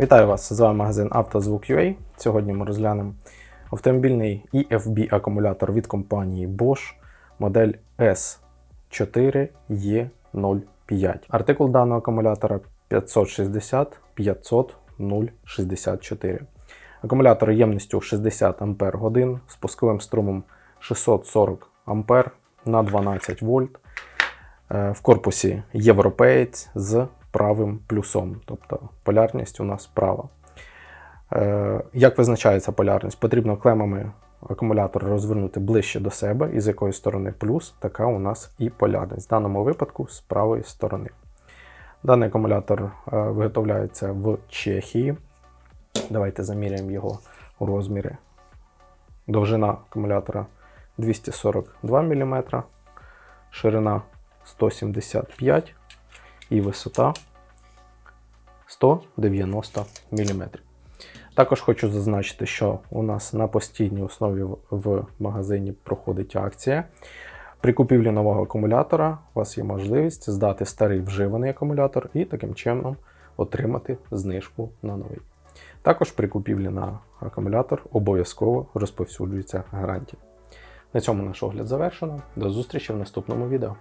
Вітаю вас! З вами магазин «Автозвук.UA». Сьогодні ми розглянемо автомобільний EFB акумулятор від компанії Bosch модель S4E05. Артикул даного акумулятора 560 500 064. Акумулятор ємністю 60 Ах з пусковим струмом 640 А на 12 вольт. Е, В корпусі європеєць з правим плюсом, тобто полярність у нас права. Е, Як визначається полярність? Потрібно клемами акумулятор розвернути ближче до себе, і з якої сторони плюс, така у нас і полярність. В даному випадку з правої сторони. Даний акумулятор е, виготовляється в Чехії. Давайте заміряємо його у розмірі. Довжина акумулятора 242 мм, ширина 175 і висота 190 мм. Також хочу зазначити, що у нас на постійній основі в- магазині проходить акція. При купівлі нового акумулятора у вас є можливість здати старий вживаний акумулятор і таким чином отримати знижку на новий. Також при купівлі на акумулятор обов'язково розповсюджується гарантія. На цьому наш огляд завершено. До зустрічі в наступному відео.